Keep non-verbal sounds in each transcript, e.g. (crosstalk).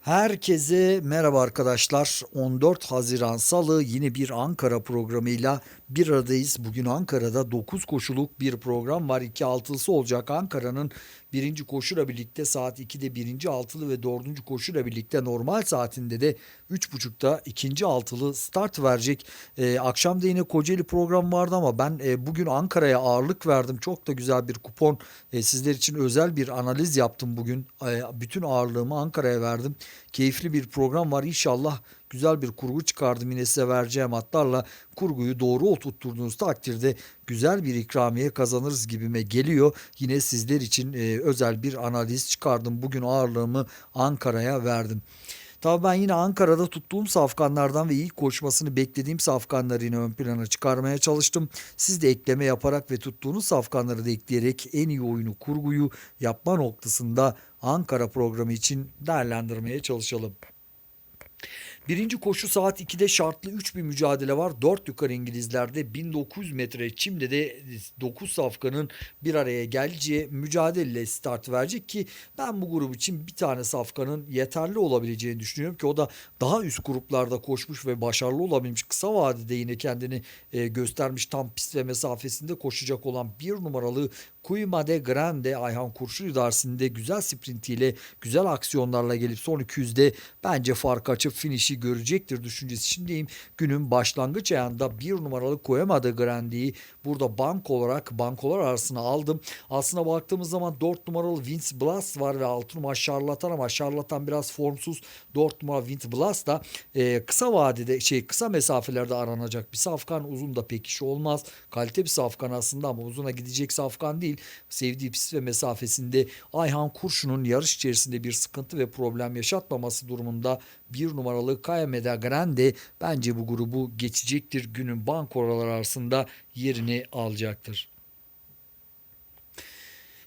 Herkese merhaba arkadaşlar. 14 Haziran Salı yine bir Ankara programıyla bir aradayız. Bugün Ankara'da 9 koşuluk bir program var. 2 altılısı olacak. Ankara'nın birinci koşuyla birlikte saat 2'de birinci altılı ve dördüncü koşuyla birlikte normal saatinde de 3.30'da ikinci altılı start verecek. Ee, akşam da yine Kocaeli program vardı ama ben e, bugün Ankara'ya ağırlık verdim. Çok da güzel bir kupon. E, sizler için özel bir analiz yaptım bugün. E, bütün ağırlığımı Ankara'ya verdim. Keyifli bir program var. İnşallah güzel bir kurgu çıkardım yine size vereceğim hatlarla kurguyu doğru oturtturduğunuz takdirde güzel bir ikramiye kazanırız gibime geliyor. Yine sizler için e, özel bir analiz çıkardım. Bugün ağırlığımı Ankara'ya verdim. Tabii ben yine Ankara'da tuttuğum safkanlardan ve ilk koşmasını beklediğim safkanları yine ön plana çıkarmaya çalıştım. Siz de ekleme yaparak ve tuttuğunuz safkanları da ekleyerek en iyi oyunu kurguyu yapma noktasında Ankara programı için değerlendirmeye çalışalım. Birinci koşu saat 2'de şartlı 3 bir mücadele var. 4 yukarı İngilizlerde 1900 metre çimde de 9 safkanın bir araya geleceği mücadeleyle start verecek ki ben bu grup için bir tane safkanın yeterli olabileceğini düşünüyorum ki o da daha üst gruplarda koşmuş ve başarılı olabilmiş. Kısa vadede yine kendini e, göstermiş tam pist ve mesafesinde koşacak olan bir numaralı Kuyma de Grande Ayhan Kurşun idaresinde güzel sprintiyle güzel aksiyonlarla gelip son 200'de bence fark açıp finişi görecektir düşüncesi içindeyim. Günün başlangıç ayağında bir numaralı Kuyma de Grande'yi burada bank olarak bankolar arasına aldım. Aslına baktığımız zaman 4 numaralı Vince Blast var ve 6 numara Şarlatan ama Şarlatan biraz formsuz. 4 numara Vince Blast da e, kısa vadede şey kısa mesafelerde aranacak bir safkan. Uzun da pek iş olmaz. Kalite bir safkan aslında ama uzuna gidecek safkan değil. Sevdiği pist ve mesafesinde Ayhan Kurşun'un yarış içerisinde bir sıkıntı ve problem yaşatmaması durumunda bir numaralı Kayameda Grande bence bu grubu geçecektir. Günün bank oralar arasında yerini alacaktır.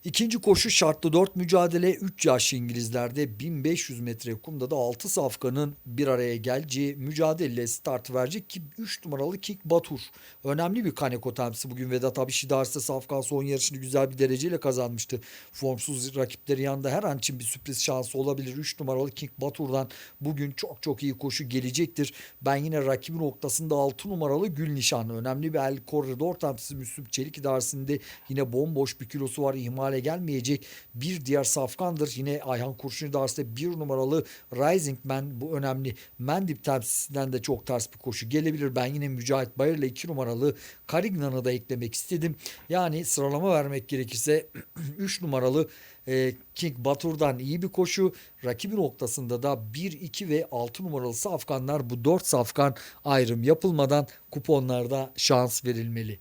İkinci koşu şartlı 4 mücadele 3 yaş İngilizlerde 1500 metre kumda da 6 safkanın bir araya geleceği mücadeleyle start verecek ki 3 numaralı King Batur. Önemli bir Kaneko temsi bugün Vedat Abişi Darsı Safkan son yarışını güzel bir dereceyle kazanmıştı. Formsuz rakipleri yanında her an için bir sürpriz şansı olabilir. 3 numaralı King Batur'dan bugün çok çok iyi koşu gelecektir. Ben yine rakibi noktasında 6 numaralı Gül Nişanlı. Önemli bir el koridor temsisi Müslüm Çelik idaresinde yine bomboş bir kilosu var. İhmale gelmeyecek bir diğer safkandır. Yine Ayhan Kurşun idaresinde bir numaralı Rising Man bu önemli. Mendip temsilcisinden de çok ters bir koşu gelebilir. Ben yine Mücahit Bayır'la 2 numaralı Karignan'ı da eklemek istedim. Yani sıralama vermek gerekirse (clears throat) 3 numaralı e, King Batur'dan iyi bir koşu. Rakibi noktasında da 1, 2 ve 6 numaralı safkanlar bu 4 safkan ayrım yapılmadan kuponlarda şans verilmeli.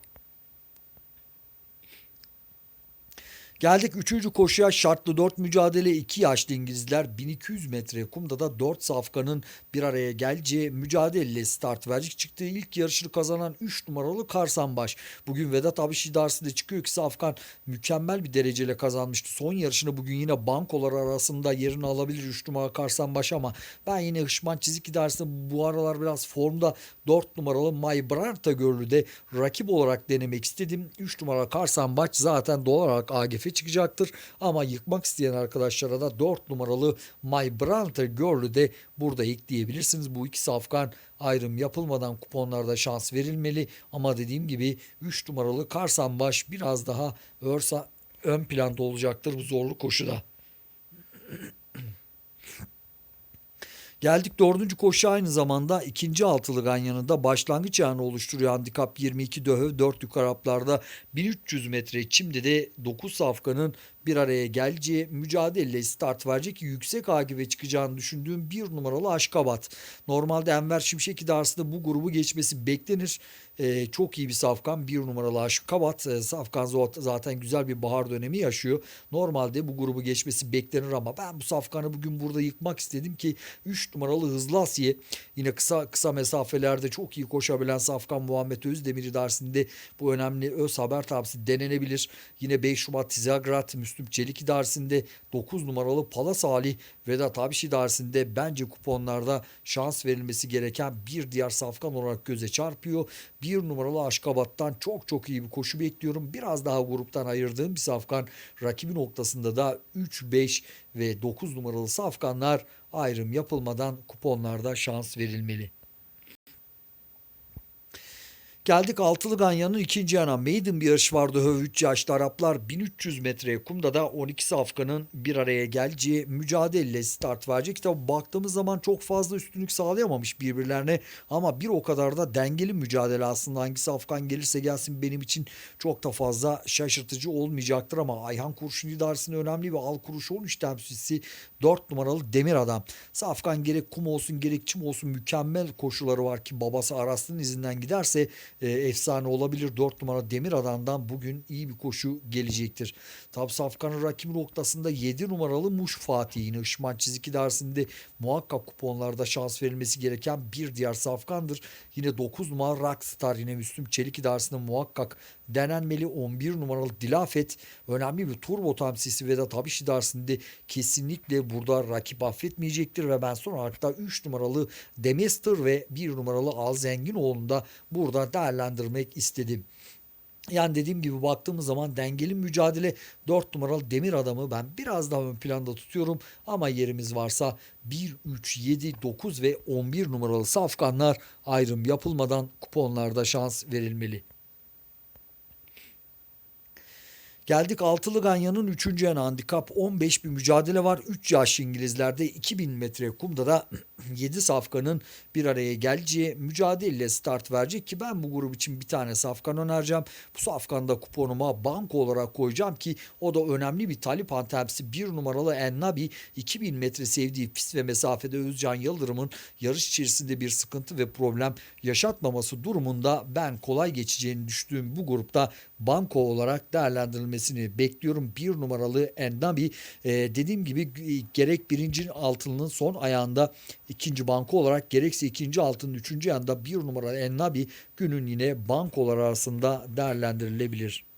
Geldik 3. koşuya şartlı 4 mücadele 2 yaşlı İngilizler 1200 metre kumda da 4 safkanın bir araya geleceği mücadeleyle start verecek. Çıktığı ilk yarışını kazanan 3 numaralı Karsanbaş. Bugün Vedat Abişi dersinde çıkıyor ki safkan mükemmel bir dereceyle kazanmıştı. Son yarışını bugün yine bankolar arasında yerini alabilir 3 numara Karsanbaş ama ben yine Hışman Çizik idaresinde bu aralar biraz formda 4 numaralı My Brarta Görlü'de rakip olarak denemek istedim. 3 numara Karsanbaş zaten doğal olarak AGF çıkacaktır. Ama yıkmak isteyen arkadaşlara da 4 numaralı My Brother Girl'ü de burada ekleyebilirsiniz. Bu ikisi Afgan ayrım yapılmadan kuponlarda şans verilmeli. Ama dediğim gibi 3 numaralı Karsanbaş biraz daha örsa ön planda olacaktır bu zorlu koşuda. Geldik dördüncü koşu aynı zamanda ikinci altılı ganyanında başlangıç yanı oluşturuyor. Handikap 22 döhöv 4 yukarı haplarda 1300 metre çimde de 9 safkanın bir araya geleceği mücadeleyle start verecek yüksek AGV çıkacağını düşündüğüm bir numaralı Aşkabat. Normalde Enver Şimşek idaresinde bu grubu geçmesi beklenir. Ee, çok iyi bir safkan bir numaralı Aşkabat. Ee, safkan zaten güzel bir bahar dönemi yaşıyor. Normalde bu grubu geçmesi beklenir ama ben bu safkanı bugün burada yıkmak istedim ki 3 numaralı Hızlı Asiye yine kısa kısa mesafelerde çok iyi koşabilen safkan Muhammed Özdemir idaresinde bu önemli öz haber tabisi denenebilir. Yine 5 Şubat Tizagrat Müslüm Müslüm Çelik idaresinde 9 numaralı Palas Ali Vedat Abiş idaresinde bence kuponlarda şans verilmesi gereken bir diğer safkan olarak göze çarpıyor. Bir numaralı Aşkabat'tan çok çok iyi bir koşu bekliyorum. Biraz daha gruptan ayırdığım bir safkan rakibi noktasında da 3, 5 ve 9 numaralı safkanlar ayrım yapılmadan kuponlarda şans verilmeli. Geldik Altılı Ganyan'ın ikinci yana. Maiden bir yarış vardı. Höv 3 yaşlı Araplar 1300 metreye kumda da 12 safkanın bir araya geleceği mücadeleyle start verecek. Tabi baktığımız zaman çok fazla üstünlük sağlayamamış birbirlerine ama bir o kadar da dengeli mücadele aslında. Hangisi Afgan gelirse gelsin benim için çok da fazla şaşırtıcı olmayacaktır ama Ayhan Kurşun idaresinin önemli bir al kuruşu 13 temsilcisi 4 numaralı Demir Adam. Safkan gerek kum olsun gerek çim olsun mükemmel koşuları var ki babası Aras'ın izinden giderse e, efsane olabilir. 4 numara Demir Adam'dan bugün iyi bir koşu gelecektir. Tabi Safkan'ın rakibi noktasında 7 numaralı Muş Fatih yine Işman Çizik idaresinde muhakkak kuponlarda şans verilmesi gereken bir diğer Safkan'dır. Yine 9 numara Rockstar yine Müslüm Çelik idaresinde muhakkak denenmeli 11 numaralı Dilafet önemli bir turbo temsilcisi Vedat Abiş idaresinde kesinlikle burada rakip affetmeyecektir ve ben son olarak da 3 numaralı Demester ve 1 numaralı Al Zenginoğlu'nu da burada değerlendirmek istedim. Yani dediğim gibi baktığımız zaman dengeli mücadele 4 numaralı demir adamı ben biraz daha ön planda tutuyorum. Ama yerimiz varsa 1, 3, 7, 9 ve 11 numaralı safkanlar ayrım yapılmadan kuponlarda şans verilmeli. Geldik Altılı Ganyan'ın 3. yan handikap 15 bir mücadele var. 3 yaş İngilizlerde 2000 metre kumda da (clears throat) 7 safkanın bir araya geleceği mücadeleyle start verecek ki ben bu grup için bir tane safkan önereceğim. Bu safkanda kuponuma banko olarak koyacağım ki o da önemli bir talip antemsi 1 numaralı Ennabi 2000 metre sevdiği pist ve mesafede Özcan Yıldırım'ın yarış içerisinde bir sıkıntı ve problem yaşatmaması durumunda ben kolay geçeceğini düştüğüm bu grupta banko olarak değerlendirilmesini bekliyorum. Bir numaralı Endabi e, dediğim gibi gerek birinci altının son ayağında ikinci banko olarak gerekse ikinci altının üçüncü yanında bir numaralı Ennabi günün yine bankolar arasında değerlendirilebilir.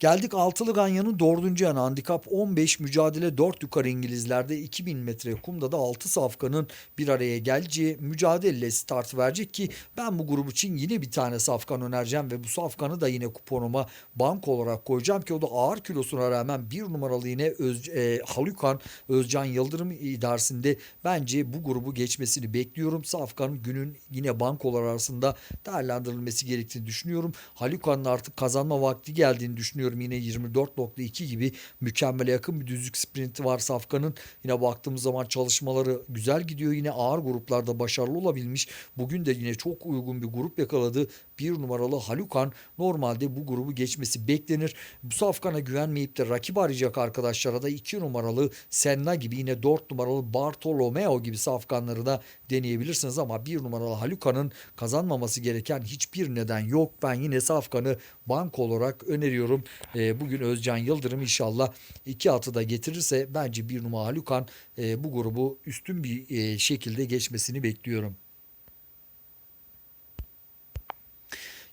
Geldik Altılı Ganyan'ın dördüncü yanı handikap 15 mücadele 4 yukarı İngilizlerde 2000 metre kumda da 6 safkanın bir araya geleceği mücadeleyle start verecek ki ben bu grup için yine bir tane safkan önereceğim ve bu safkanı da yine kuponuma banko olarak koyacağım ki o da ağır kilosuna rağmen bir numaralı yine Öz, e, Halukan Özcan Yıldırım idaresinde bence bu grubu geçmesini bekliyorum. Safkanın günün yine bankolar arasında değerlendirilmesi gerektiğini düşünüyorum. Halukan'ın artık kazanma vakti geldiğini düşünüyorum Yine 24.2 gibi mükemmele yakın bir düzlük sprinti var Safkan'ın. Yine baktığımız zaman çalışmaları güzel gidiyor. Yine ağır gruplarda başarılı olabilmiş. Bugün de yine çok uygun bir grup yakaladı. Bir numaralı Halukan normalde bu grubu geçmesi beklenir. Bu Safkan'a güvenmeyip de rakip arayacak arkadaşlara da iki numaralı Senna gibi yine dört numaralı Bartolomeo gibi Safkanları da deneyebilirsiniz ama bir numaralı Haluka'nın kazanmaması gereken hiçbir neden yok. Ben yine Safkan'ı banko olarak öneriyorum. E, bugün Özcan Yıldırım inşallah iki atı da getirirse bence bir numara Halukan e, bu grubu üstün bir e, şekilde geçmesini bekliyorum.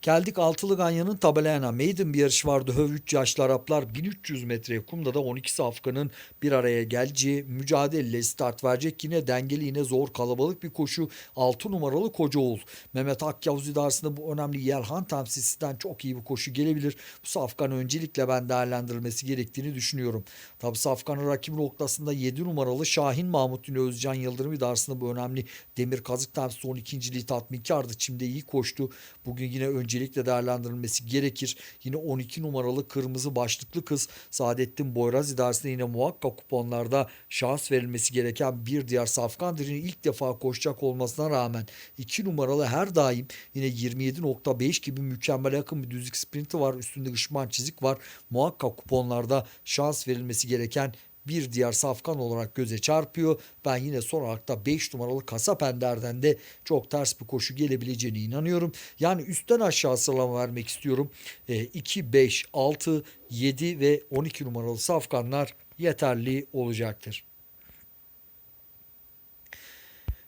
Geldik Altılı Ganyan'ın tabelayana. Maiden bir yarış vardı. Höv 3 yaşlı Araplar 1300 metreye kumda da 12 safkanın bir araya geleceği mücadeleyle start verecek. Yine dengeli yine zor kalabalık bir koşu. 6 numaralı Kocaoğul. Mehmet Akyavuz idaresinde bu önemli Yelhan temsilcisinden çok iyi bir koşu gelebilir. Bu safkan öncelikle ben değerlendirilmesi gerektiğini düşünüyorum. Tabi safkanın rakibi noktasında 7 numaralı Şahin Mahmut yine Özcan Yıldırım idaresinde bu önemli Demir Kazık temsilcisi 12. tatminkardı. Çim'de iyi koştu. Bugün yine önce öncelikle değerlendirilmesi gerekir. Yine 12 numaralı kırmızı başlıklı kız Saadettin Boyraz idaresinde yine muhakkak kuponlarda şans verilmesi gereken bir diğer Safkan Dire'nin ilk defa koşacak olmasına rağmen 2 numaralı her daim yine 27.5 gibi mükemmel yakın bir düzlük sprinti var. Üstünde ışman çizik var. Muhakkak kuponlarda şans verilmesi gereken bir diğer safkan olarak göze çarpıyor. Ben yine son olarak da 5 numaralı Kasap Ender'den de çok ters bir koşu gelebileceğine inanıyorum. Yani üstten aşağı sıralama vermek istiyorum. E, 2, 5, 6, 7 ve 12 numaralı safkanlar yeterli olacaktır.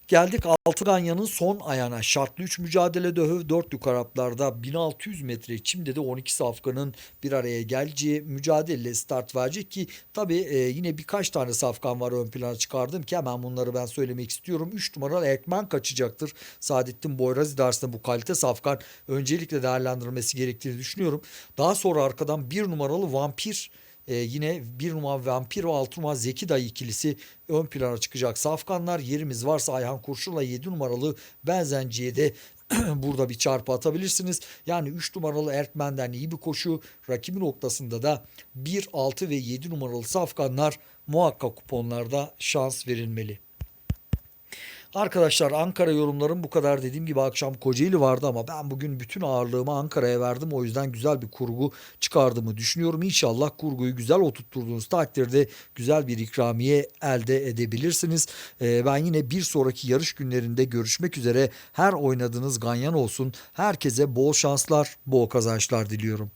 Geldik altı ganyanın son ayağına. Şartlı 3 mücadele döhöv 4 yukaraplarda 1600 metre çimde de 12 safkanın bir araya geleceği mücadele start verecek ki tabi yine birkaç tane safkan var ön plana çıkardım ki hemen bunları ben söylemek istiyorum. 3 numaralı Ekmen kaçacaktır. Saadettin Boyraz idaresinde bu kalite safkan öncelikle değerlendirilmesi gerektiğini düşünüyorum. Daha sonra arkadan 1 numaralı Vampir ee, yine bir numara Vampir ve altı numara Zeki Dayı ikilisi ön plana çıkacak. Safkanlar yerimiz varsa Ayhan Kurşun'la 7 numaralı Benzenci'ye de (clears throat) burada bir çarpı atabilirsiniz. Yani 3 numaralı Erkmen'den iyi bir koşu. Rakibi noktasında da 1, 6 ve 7 numaralı safkanlar muhakkak kuponlarda şans verilmeli. Arkadaşlar Ankara yorumlarım bu kadar. Dediğim gibi akşam Kocaeli vardı ama ben bugün bütün ağırlığımı Ankara'ya verdim. O yüzden güzel bir kurgu çıkardığımı düşünüyorum. İnşallah kurguyu güzel oturtturduğunuz takdirde güzel bir ikramiye elde edebilirsiniz. Ee, ben yine bir sonraki yarış günlerinde görüşmek üzere. Her oynadığınız ganyan olsun. Herkese bol şanslar, bol kazançlar diliyorum.